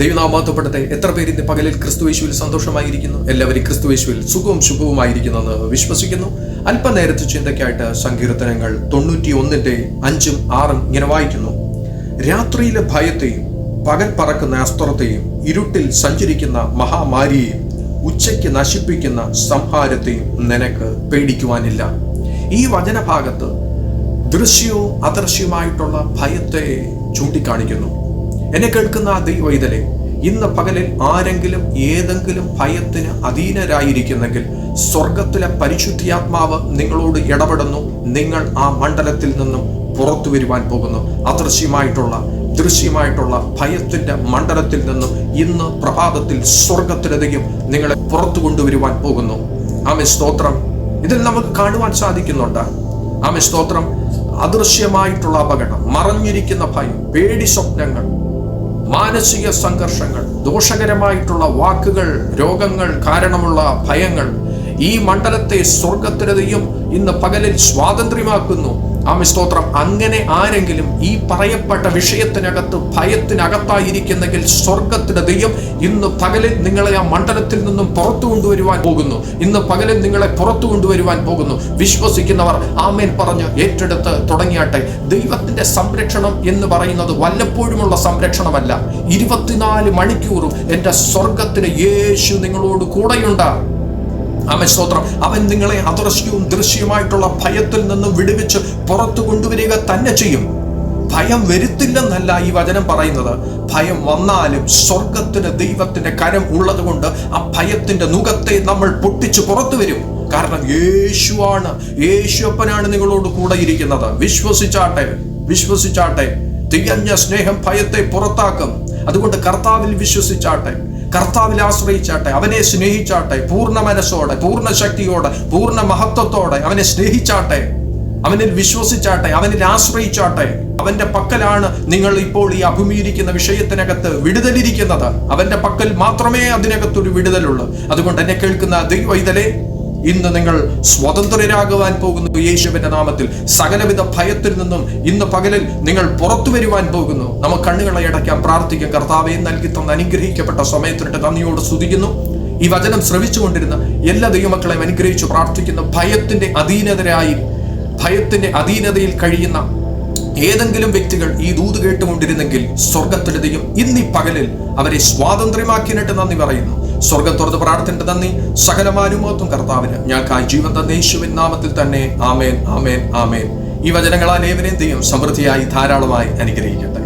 ദൈവനാമത്വപ്പെടട്ടെ എത്ര പേര് ഇന്ന് പകലിൽ ക്രിസ്തുവേശുവിൽ സന്തോഷമായിരിക്കുന്നു? എല്ലാവരും ക്രിസ്തുവേശുവിൽ സുഖവും ശുഭവുമായിരിക്കുന്നു എന്ന് വിശ്വസിക്കുന്നു. അല്പനേരത്തെ ചിന്തയ്ക്കായിട്ട് സങ്കീർത്തനങ്ങൾ തൊണ്ണൂറ്റി ഒന്നിന്റെ അഞ്ചും ആറും ഇങ്ങനെ വായിക്കുന്നു. രാത്രിയിലെ ഭയത്തെയും പകൽ പറക്കുന്ന അസ്ത്രത്തെയും ഇരുട്ടിൽ സഞ്ചരിക്കുന്ന മഹാമാരിയെയും ഉച്ചയ്ക്ക് നശിപ്പിക്കുന്ന സംഹാരത്തെയും നിനക്ക് പേടിക്കുവാനില്ല. ഈ വചനഭാഗത്ത് ദൃശ്യവും അദൃശ്യവുമായിട്ടുള്ള ഭയത്തെ ചൂണ്ടിക്കാണിക്കുന്നു. എന്നെ കേൾക്കുന്ന ദൈവൈതലെ ഇന്ന് പകലിൽ ആരെങ്കിലും ഏതെങ്കിലും ഭയത്തിന് അധീനരായിരിക്കുന്നെങ്കിൽ സ്വർഗത്തിലെ പരിശുദ്ധിയാത്മാവ് നിങ്ങളോട് ഇടപെടുന്നു. നിങ്ങൾ ആ മണ്ഡലത്തിൽ നിന്നും പുറത്തു വരുവാൻ പോകുന്നു. അദൃശ്യമായിട്ടുള്ള ദൃശ്യമായിട്ടുള്ള ഭയത്തിന്റെ മണ്ഡലത്തിൽ നിന്നും ഇന്ന് പ്രഭാതത്തിൽ സ്വർഗത്തിലധികം നിങ്ങളെ പുറത്തു കൊണ്ടുവരുവാൻ പോകുന്നു. ആമെ സ്തോത്രം. ഇതിൽ നമുക്ക് കാണുവാൻ സാധിക്കുന്നുണ്ട്. ആമെ സ്തോത്രം. അദൃശ്യമായിട്ടുള്ള അപകടം മറഞ്ഞിരിക്കുന്ന ഭയം പേടി സ്വപ്നങ്ങൾ മാനസിക സംഘർഷങ്ങൾ ദോഷകരമായിട്ടുള്ള വാക്കുകൾ രോഗങ്ങൾ കാരണമുള്ള ഭയങ്ങൾ ഈ മണ്ഡലത്തെ സ്വർഗത്തിനതയും ഇന്ന് പകലിൽ സ്വാതന്ത്ര്യമാക്കുന്നു. ആമി സ്തോത്രം. അങ്ങനെ ആരെങ്കിലും ഈ പറയപ്പെട്ട വിഷയത്തിനകത്ത് ഭയത്തിനകത്തായിരിക്കുന്നെങ്കിൽ സ്വർഗത്തിന്റെ ദൈവം ഇന്ന് പകലിൽ നിങ്ങളെ ആ മണ്ഡലത്തിൽ നിന്നും പുറത്തു കൊണ്ടുവരുവാൻ പോകുന്നു. ഇന്ന് പകലിൽ നിങ്ങളെ പുറത്തു കൊണ്ടുവരുവാൻ പോകുന്നു. വിശ്വസിക്കുന്നവർ ആമേൻ പറഞ്ഞ് ഏറ്റെടുത്ത് തുടങ്ങിയാട്ടെ. ദൈവത്തിന്റെ സംരക്ഷണം എന്ന് പറയുന്നത് വല്ലപ്പോഴുമുള്ള സംരക്ഷണമല്ല. ഇരുപത്തിനാല് മണിക്കൂറും എന്റെ സ്വർഗത്തിന് യേശു നിങ്ങളോട് കൂടെയുണ്ട്. ആമൻ സ്തോത്രം. അവൻ നിങ്ങളെ അദൃശ്യവും ദൃശ്യവുമായിട്ടുള്ള ഭയത്തിൽ നിന്നും വിടുവിച്ച് പുറത്തു കൊണ്ടുവരിക തന്നെ ചെയ്യും. ഭയം വരുത്തില്ലെന്നല്ല ഈ വചനം പറയുന്നത്. ഭയം വന്നാലും സ്വർഗത്തിന് ദൈവത്തിന്റെ കരം ഉള്ളത് കൊണ്ട് ആ ഭയത്തിന്റെ നുഖത്തെ നമ്മൾ പൊട്ടിച്ച് പുറത്തു വരും. കാരണം യേശുവാണ് യേശുപ്പനാണ് നിങ്ങളോട് കൂടെ ഇരിക്കുന്നത്. വിശ്വസിച്ചാട്ടെ വിശ്വസിച്ചാട്ടെ. തികഞ്ഞ സ്നേഹം ഭയത്തെ പുറത്താക്കും. അതുകൊണ്ട് കർത്താവിൽ വിശ്വസിച്ചാട്ടെ. കർത്താവിൽ ആശ്രയിച്ചാട്ടെ അവനെ സ്നേഹിച്ചാട്ടെ പൂർണ മനസ്സോടെ പൂർണ ശക്തിയോടെ പൂർണ മഹത്വത്തോടെ അവനെ സ്നേഹിച്ചാട്ടെ അവനിൽ വിശ്വസിച്ചാട്ടെ അവനിൽ ആശ്രയിച്ചാട്ടെ അവന്റെ പക്കലാണ് നിങ്ങൾ ഇപ്പോൾ ഈ അഭിമുഖീകരിക്കുന്ന വിഷയത്തിനകത്ത് വിടുതലിരിക്കുന്നത്. അവന്റെ പക്കൽ മാത്രമേ അതിനകത്തൊരു വിടുതലുള്ളൂ. അതുകൊണ്ട് എന്നെ കേൾക്കുന്ന ദൈവൈതലേ ഇന്ന് നിങ്ങൾ സ്വതന്ത്രരാകുവാൻ പോകുന്നു യേശുവിന്റെ നാമത്തിൽ. സകലവിധ ഭയത്തിൽ നിന്നും ഇന്ന് പകലിൽ നിങ്ങൾ പുറത്തു വരുവാൻ പോകുന്നു. നമുക്ക് കണ്ണുകളെ അടയ്ക്കാൻ പ്രാർത്ഥിക്കാം. കർത്താവെ നൽകി തന്ന അനുഗ്രഹിക്കപ്പെട്ട സമയത്തിനിട്ട് നന്ദിയോട് സ്തുതിക്കുന്നു. ഈ വചനം ശ്രവിച്ചുകൊണ്ടിരുന്ന എല്ലാ ദൈവമക്കളെയും അനുഗ്രഹിച്ചു പ്രാർത്ഥിക്കുന്ന ഭയത്തിന്റെ അധീനതരായി ഭയത്തിന്റെ അധീനതയിൽ കഴിയുന്ന ഏതെങ്കിലും വ്യക്തികൾ ഈ ദൂത് കേട്ടുകൊണ്ടിരുന്നെങ്കിൽ സ്വർഗത്തിലെ ദൈവം ഇന്നീ പകലിൽ അവരെ സ്വാതന്ത്ര്യമാക്കിയിട്ട് നന്ദി പറയുന്നു. സ്വർഗം തുറന്ന് പ്രാർത്ഥന നന്ദി. സകലമാനുമോത്തും കർത്താവിന്. ഞങ്ങൾക്കായി ജീവൻ തന്ന യേശുവിൻ നാമത്തിൽ തന്നെ ആമേൻ ആമേൻ ആമേൻ. ഈ വചനങ്ങളാൽ ഏവരെയും ദൈവം സമൃദ്ധിയായി ധാരാളമായി അനുഗ്രഹിക്കട്ടെ.